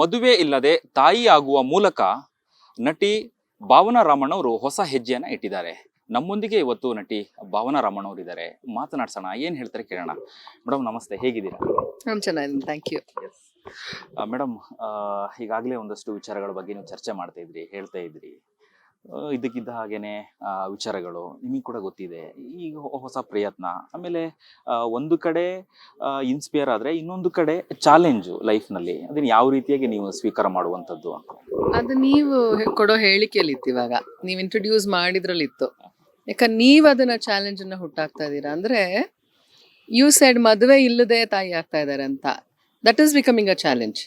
ಮದುವೆ ಇಲ್ಲದೆ ತಾಯಿ ಆಗುವ ಮೂಲಕ ನಟಿ ಭಾವನಾ ರಾಮಣ್ಣ ಅವರು ಹೊಸ ಹೆಜ್ಜೆಯನ್ನ ಇಟ್ಟಿದ್ದಾರೆ. ನಮ್ಮೊಂದಿಗೆ ಇವತ್ತು ನಟಿ ಭಾವನಾ ರಾಮಣ್ಣ ಅವರು ಇದ್ದಾರೆ ಮಾತನಾಡ್ಸೋಣ ಏನ್ ಹೇಳ್ತಾರೆ ಕೇಳೋಣ. ಮೇಡಮ್ ನಮಸ್ತೆ ಹೇಗಿದ್ದೀರಾ? ಥ್ಯಾಂಕ್ ಯು ಮೇಡಮ್ ಈಗಾಗಲೇ ಒಂದಷ್ಟು ವಿಚಾರಗಳ ಬಗ್ಗೆ ನೀವು ಚರ್ಚೆ ಮಾಡ್ತಾ ಇದ್ರಿ ಹೇಳ್ತಾ ಇದ್ರಿ. ಇದಕ್ಕಿದ್ದ ಹಾಗೇನೆ ವಿಚಾರಗಳು ನಿಮಗೆ ಕೂಡ ಗೊತ್ತಿದೆ. ಈಗ ಹೊಸ ಪ್ರಯತ್ನ. ಆಮೇಲೆ ಒಂದು ಕಡೆ ಇನ್ಸ್ಪೈರ್ ಆದ್ರೆ ಇನ್ನೊಂದು ಕಡೆ ಚಾಲೆಂಜು ಲೈಫ್ನಲ್ಲಿ ಅದನ್ನ ಯಾವ ರೀತಿಯಾಗಿ ನೀವು ಸ್ವೀಕಾರ ಮಾಡುವಂಥದ್ದು ಅದು ನೀವು ಕೊಡೋ ಹೇಳಿಕೆಯಲ್ಲಿತ್ತು ಇವಾಗ. ನೀವು ಇಂಟ್ರೊಡ್ಯೂಸ್ ಮಾಡಿದ್ರಲ್ಲಿತ್ತು. ಯಾಕಂದ್ರೆ ನೀವು ಅದನ್ನ ಚಾಲೆಂಜನ್ನು ಹುಟ್ಟಾಕ್ತಾ ಇದ್ದೀರಾ? ಅಂದ್ರೆ ಯು ಸೈಡ್ ಮದುವೆ ಇಲ್ಲದೆ ತಾಯಿ ಆಗ್ತಾ ಇದ್ದಾರೆ ಅಂತ. That is becoming a challenge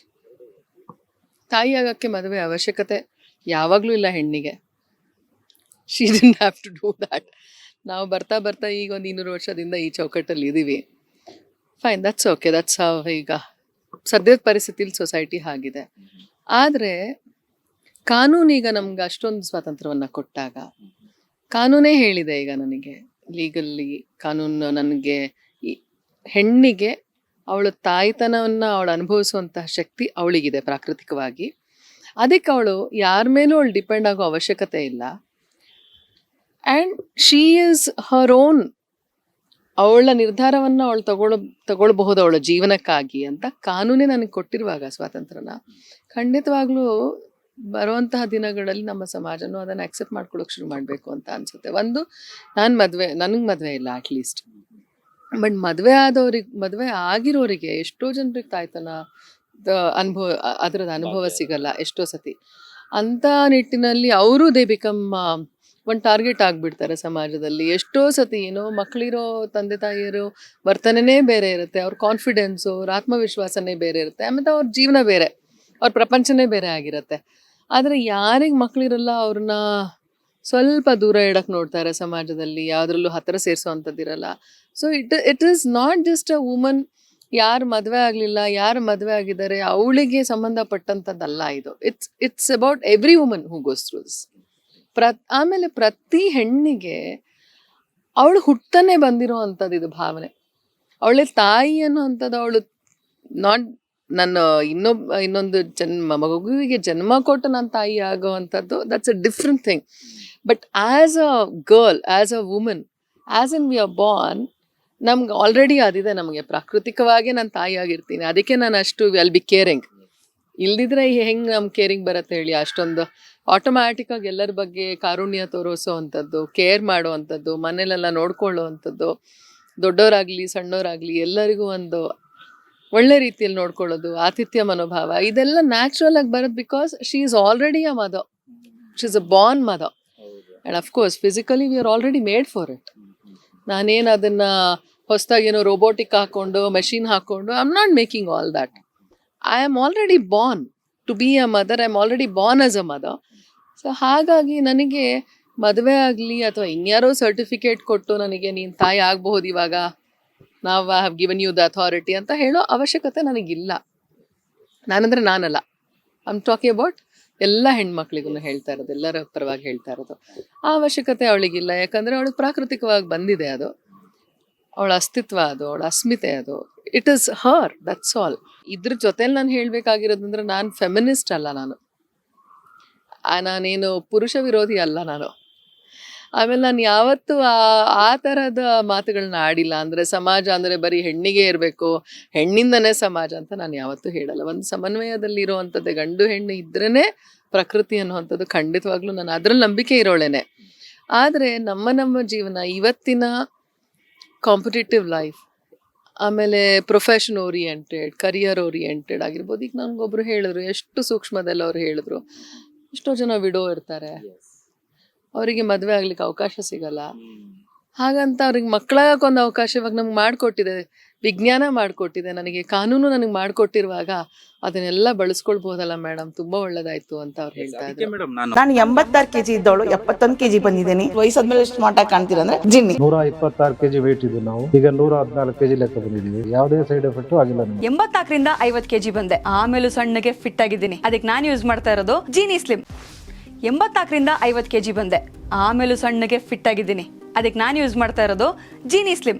ತಾಯಿ ಆಗೋಕ್ಕೆ ಮದುವೆ ಅವಶ್ಯಕತೆ ಯಾವಾಗಲೂ ಇಲ್ಲ ಹೆಣ್ಣಿಗೆ. She didn't have to do that ನಾವು ಬರ್ತಾ ಬರ್ತಾ ಈಗ ಒಂದು ಇನ್ನೂರು ವರ್ಷದಿಂದ ಈ ಚೌಕಟ್ಟಲ್ಲಿ ಇದ್ದೀವಿ fine that's okay that's how ಈಗ ಸದ್ಯದ ಪರಿಸ್ಥಿತಿಲಿ ಸೊಸೈಟಿ ಆಗಿದೆ ಆದರೆ ಕಾನೂನು ಈಗ ನಮ್ಗೆ ಅಷ್ಟೊಂದು ಸ್ವಾತಂತ್ರ್ಯವನ್ನು ಕೊಟ್ಟಾಗ ಕಾನೂನೇ ಹೇಳಿದೆ ಈಗ ನನಗೆ. ಲೀಗಲ್ಲಿ ಕಾನೂನು ನನಗೆ ಹೆಣ್ಣಿಗೆ ಅವಳ ತಾಯಿತನವನ್ನು ಅವಳು ಅನುಭವಿಸುವಂತಹ ಶಕ್ತಿ ಅವಳಿಗಿದೆ ಪ್ರಾಕೃತಿಕವಾಗಿ. ಅದಕ್ಕೆ ಅವಳು ಯಾರ ಮೇಲೂ ಅವಳು ಡಿಪೆಂಡ್ ಆಗೋ ಅವಶ್ಯಕತೆ ಇಲ್ಲ. And she is her own ಅವಳ ನಿರ್ಧಾರವನ್ನು ಅವಳು ತಗೊಳ್ಳೋ ತಗೊಳ್ಬಹುದು ಅವಳ ಜೀವನಕ್ಕಾಗಿ ಅಂತ ಕಾನೂನೇ ನನಗೆ ಕೊಟ್ಟಿರುವಾಗ ಸ್ವಾತಂತ್ರ್ಯನ. ಖಂಡಿತವಾಗ್ಲೂ ಬರುವಂತಹ ದಿನಗಳಲ್ಲಿ ನಮ್ಮ ಸಮಾಜನೂ ಅದನ್ನು ಅಕ್ಸೆಪ್ಟ್ ಮಾಡ್ಕೊಳ್ಳೋಕೆ ಶುರು ಮಾಡಬೇಕು ಅಂತ ಅನ್ಸುತ್ತೆ. ಒಂದು ನಾನು ಮದುವೆ ನನಗೆ ಮದುವೆ ಇಲ್ಲ ಅಟ್ಲೀಸ್ಟ್ ಬಟ್ ಮದುವೆ ಆದವ್ರಿಗೆ ಮದುವೆ ಆಗಿರೋರಿಗೆ ಎಷ್ಟೋ ಜನರಿಗೆ ತಾಯ್ತನ ಅನುಭವ ಅದರದ ಅನುಭವ ಸಿಗಲ್ಲ ಎಷ್ಟೋ ಸತಿ. ಅಂತ ನಿಟ್ಟಿನಲ್ಲಿ ಅವರು ದೇ ಬಿಕಮ್ ಒಂದು ಟಾರ್ಗೆಟ್ ಆಗಿಬಿಡ್ತಾರೆ ಸಮಾಜದಲ್ಲಿ. ಎಷ್ಟೋ ಸತಿ, ಏನೋ ಮಕ್ಕಳಿರೋ ತಂದೆ ತಾಯಿಯರು ವರ್ತನೆನೇ ಬೇರೆ ಇರುತ್ತೆ, ಅವ್ರ ಕಾನ್ಫಿಡೆನ್ಸು ಅವ್ರ ಆತ್ಮವಿಶ್ವಾಸನೇ ಬೇರೆ ಇರುತ್ತೆ, ಆಮೇಲೆ ಅವ್ರ ಜೀವನ ಬೇರೆ, ಅವ್ರ ಪ್ರಪಂಚನೇ ಬೇರೆ ಆಗಿರುತ್ತೆ. ಆದರೆ ಯಾರಿಗೆ ಮಕ್ಕಳಿರಲ್ಲ ಅವ್ರನ್ನ ಸ್ವಲ್ಪ ದೂರ ಇಡಕ್ಕೆ ನೋಡ್ತಾರೆ ಸಮಾಜದಲ್ಲಿ, ಯಾವುದ್ರಲ್ಲೂ ಹತ್ತಿರ ಸೇರಿಸೋವಂಥದ್ದಿರಲ್ಲ so it it is not just a woman ಯಾರು ಮದುವೆ ಆಗಲಿಲ್ಲ, ಯಾರು ಮದುವೆ ಆಗಿದ್ದಾರೆ, ಅವಳಿಗೆ ಸಂಬಂಧಪಟ್ಟಂಥದ್ದಲ್ಲ ಇದು. It's it's about every woman who goes through this ಪ್ರ ಆಮೇಲೆ ಪ್ರತಿ ಹೆಣ್ಣಿಗೆ ಅವಳು ಹುಟ್ಟನೆ ಬಂದಿರೋ ಅಂಥದ್ದು ಇದು ಭಾವನೆ. ಅವಳ ತಾಯಿ ಅನ್ನೋವಂಥದ್ದು ಅವಳು ನಾಟ್ ನನ್ನ ಇನ್ನೊಬ್ಬ ಇನ್ನೊಂದು ಜನ್ಮ, ಮಗುವಿಗೆ ಜನ್ಮ ಕೊಟ್ಟು ನನ್ನ ತಾಯಿ ಆಗೋವಂಥದ್ದು that's a different thing but as a girl as a woman as an we are born ನಮ್ಗೆ ಆಲ್ರೆಡಿ ಅದಿದೆ ನಮಗೆ. ಪ್ರಾಕೃತಿಕವಾಗಿ ನಾನು ತಾಯಿ ಆಗಿರ್ತೀನಿ. ಅದಕ್ಕೆ ನಾನು ಅಷ್ಟು ವಿಲ್ ಬಿ ಕೇರಿಂಗ್ ಇಲ್ದಿದ್ರೆ ಹೆಂಗ್ ನಮ್ ಕೇರಿಂಗ್ ಬರುತ್ತೆ ಹೇಳಿ ಅಷ್ಟೊಂದು ಆಟೋಮ್ಯಾಟಿಕ್ ಆಗಿ ಎಲ್ಲರ ಬಗ್ಗೆ ಕಾರುಣ್ಯ ತೋರಿಸೋ ಅಂಥದ್ದು ಕೇರ್ ಮಾಡೋ ಅಂಥದ್ದು ಮನೇಲೆಲ್ಲ ನೋಡ್ಕೊಳ್ಳೋ ಅಂಥದ್ದು ಸಣ್ಣವರಾಗ್ಲಿ ಎಲ್ಲರಿಗೂ ಒಂದು ಒಳ್ಳೆ ರೀತಿಯಲ್ಲಿ ನೋಡ್ಕೊಳ್ಳೋದು, ಆತಿಥ್ಯ ಮನೋಭಾವ ಇದೆಲ್ಲ ನ್ಯಾಚುರಲ್ ಆಗಿ ಬರುತ್ತೆ because she is already a mother she is a born mother and of course physically we are already made for it ನಾನೇನು ಅದನ್ನು ಹೊಸದಾಗಿ ಏನೋ ರೋಬೋಟಿಕ್ ಹಾಕೊಂಡು ಮೆಷಿನ್ ಹಾಕೊಂಡು I am not making all that I am already born to be a mother I am already born as a mother so ಹಾಗಾಗಿ ನನಗೆ ಮದುವೆ ಆಗಲಿ ಅಥವಾ ಇನ್ಯಾರೋ ಸರ್ಟಿಫಿಕೇಟ್ ಕೊಟ್ಟು ನನಗೆ ನೀನು ತಾಯಿ ಆಗಬಹುದು ಇವಾಗ. ನಾವು have given you the authority ಅಂತ ಹೇಳೋ ಅವಶ್ಯಕತೆ ನನಗಿಲ್ಲ. ನಾನಂದರೆ ನಾನಲ್ಲ. ಐಮ್ ಟಾಕಿಂಗ್ ಅಬೌಟ್ ಎಲ್ಲ ಹೆಣ್ಮಕ್ಳಿಗೂ ಹೇಳ್ತಾ ಇರೋದು, ಎಲ್ಲರ ಪರವಾಗಿ ಹೇಳ್ತಾ ಇರೋದು. ಆ ಅವಶ್ಯಕತೆ ಅವಳಿಗಿಲ್ಲ. ಯಾಕಂದರೆ ಅವಳಿಗೆ ಪ್ರಾಕೃತಿಕವಾಗಿ ಬಂದಿದೆ ಅದು. ಅವಳ ಅಸ್ತಿತ್ವ ಅದು, ಅವಳ ಅಸ್ಮಿತೆ ಅದು. It is her that's all ಇದ್ರ ಜೊತೆಲಿ ನಾನು ಹೇಳಬೇಕಾಗಿರೋದಂದ್ರೆ ನಾನು ಫೆಮಿನಿಸ್ಟ್ ಅಲ್ಲ ನಾನು. ನಾನೇನು ಪುರುಷ ವಿರೋಧಿ ಅಲ್ಲ ನಾನು. ಆಮೇಲೆ ನಾನು ಯಾವತ್ತೂ ಆ ಆ ಥರದ ಮಾತುಗಳನ್ನ ಆಡಿಲ್ಲ ಅಂದರೆ ಸಮಾಜ ಅಂದರೆ ಬರೀ ಹೆಣ್ಣಿಗೆ ಇರಬೇಕು, ಹೆಣ್ಣಿಂದನೇ ಸಮಾಜ ಅಂತ ನಾನು ಯಾವತ್ತೂ ಹೇಳಲ್ಲ. ಒಂದು ಸಮನ್ವಯದಲ್ಲಿ ಇರುವಂಥದ್ದೇ ಗಂಡು ಹೆಣ್ಣು ಇದ್ರೇ ಪ್ರಕೃತಿ ಅನ್ನುವಂಥದ್ದು ಖಂಡಿತವಾಗ್ಲೂ ನಾನು ಅದರಲ್ಲಿ ನಂಬಿಕೆ ಇರೋಳೇನೆ. ಆದರೆ ನಮ್ಮ ನಮ್ಮ ಜೀವನ ಇವತ್ತಿನ ಕಾಂಪಿಟೇಟಿವ್ ಲೈಫ್ ಆಮೇಲೆ ಪ್ರೊಫೆಷನ್ ಓರಿಯೆಂಟೆಡ್ ಕರಿಯರ್ ಓರಿಯೆಂಟೆಡ್ ಆಗಿರ್ಬೋದು. ಈಗ ನನಗೊಬ್ರು ಹೇಳಿದ್ರು ಎಷ್ಟು ಸೂಕ್ಷ್ಮದಲ್ಲಿ ಅವ್ರು ಹೇಳಿದ್ರು ಎಷ್ಟೋ ಜನ ವಿಡೋ ಇರ್ತಾರೆ. ಅವರಿಗೆ ಮದುವೆ ಆಗ್ಲಿಕ್ಕೆ ಅವಕಾಶ ಸಿಗಲ್ಲ. ಹಾಗಂತ ಅವ್ರಿಗೆ ಮಕ್ಕಳಾಗಕ್ಕೆ ಒಂದು ಅವಕಾಶ ಇವಾಗ ನಮ್ಗೆ ಮಾಡಿಕೊಟ್ಟಿದೆ. ವಿಜ್ಞಾನ ಮಾಡಿಕೊಟ್ಟಿದೆ. ನನಗೆ ಕಾನೂನು ನನಗೆ ಮಾಡಿಕೊಟ್ಟಿರುವಾಗ ಅದನ್ನೆಲ್ಲ ಬಳಸ್ಕೊಳ್ಬಹುದಲ್ಲ ಮೇಡಮ್? ತುಂಬಾ ಒಳ್ಳೇದಾಯ್ತು ಅಂತ ಅವ್ರು ಹೇಳ್ತಾ ಇದ್ದಾರೆ ಮೇಡಮ್ ನಾನು ನಾನು ಎಂಬತ್ತಾರು ಕೆಜಿ ಇದ್ದವಳು. ಎಪ್ಪತ್ತೊಂದು ಕೆಜಿ ಬಂದಿದ್ದೀನಿ. ವಯಸ್ಸಾದ್ಮೇಲೆ ಸ್ಮಾರ್ಟ್ ಆಗಿ ಕಾಣ್ತೀರಾ ಅಂದ್ರೆ ಜಿನ್ನಿ. ನೂರ ಇಪ್ಪತ್ತಾರು ಕೆಜಿ ವೇಟ್ ಇದ್ದು ನಾವು. ಈಗ ನೂರ ಹದಿನಾಲ್ಕು ಕೆಜಿ ಲೆಕ್ಕ ಬಂದಿದ್ದೀವಿ. ಯಾವುದೇ ಸೈಡ್ ಎಫೆಕ್ಟ್ ಆಗಿಲ್ಲ ನಮಗೆ. ಎಂಬತ್ನಾಲ್ಕರಿಂದ ಐವತ್ತು ಕೆಜಿ ಬಂದೆ. ಆಮೇಲೂ ಸಣ್ಣಗೆ ಫಿಟ್ ಆಗಿದ್ದೀನಿ. ಅದಕ್ಕೆ ನಾನು ಯೂಸ್ ಮಾಡ್ತಾ ಇರೋದು ಜೀನಿ ಸ್ಲಿಮ್ ಎಂಬತ್ತಾಕರಿಂದ ಐವತ್ತು ಕೆಜಿ ಬಂದೆ. ಆಮೇಲೂ ಸಣ್ಣಗೆ ಫಿಟ್ ಆಗಿದ್ದೀನಿ. ಅದಕ್ಕೆ ನಾನು ಯೂಸ್ ಮಾಡ್ತಾ ಇರೋದು ಜೀನಿ ಸ್ಲಿಮ್